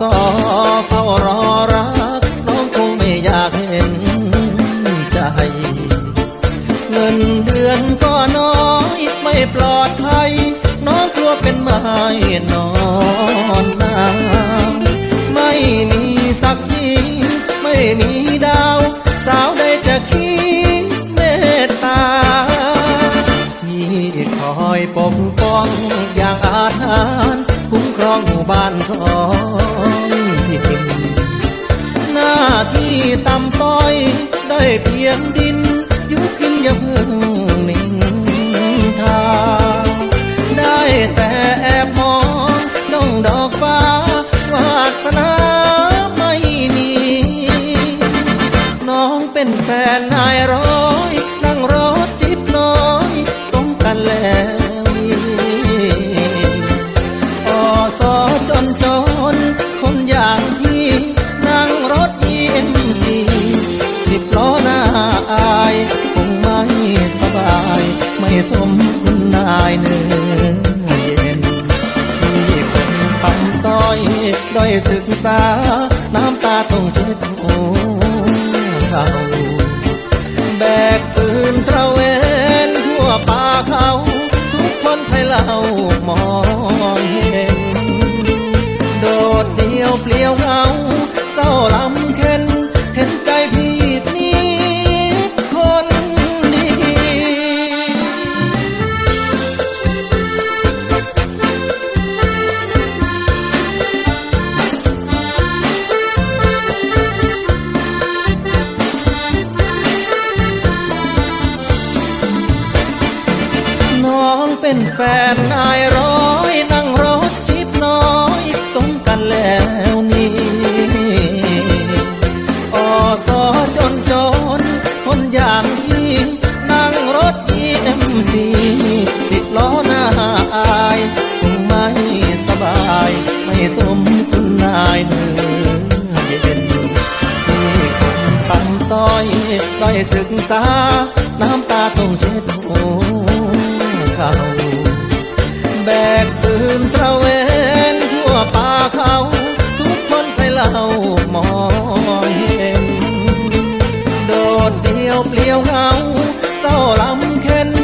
สอเฝ้ารอรักน้องคงไม่อยากเห็นใจ เงินเดือนก็น้อยไม่ปลอดภัย น้องกลัวเป็นไม้นอนนาไม่มีศักดิ์ศรีไม่มีดาว สาวใดจะคิดเมตตาที่คอยปกป้องอย่างอาถรรพ์ คุ้องบ้านของถิ่นหน้าที่ตำต้อย ได้เพียงดิน ยุบยินอย่าเพิ่งนิ่งทาได้แต่แอบมองน้องดอกฟ้าวาสนาไม่มี น้องเป็นแฟนนายร้อ สมคุณนายเนื้อเย็นที่คนต่ำต้อยด้อยศึกษา น้ำตาต้องเช็ดหัวเขาแบกปืนตระเวนทั่วป่าเขา ทุกคนไทยเล่ามองเห็น โดดเดียวเปลี่ยวเหงาายร้อยนั่งรถจิบน้อยสมกันแล้วนี่อสอจนจนคนอย่างพี่นั่งรถยีเอ็มซีสิบล้อหน้าอายคงไม่สบาย ไม่สมคุณนายเนื้อเย็นที่คนต่ำต้อยด้อยศึกษาียวเปลี่ยวเหงาเศร้าลำเค็น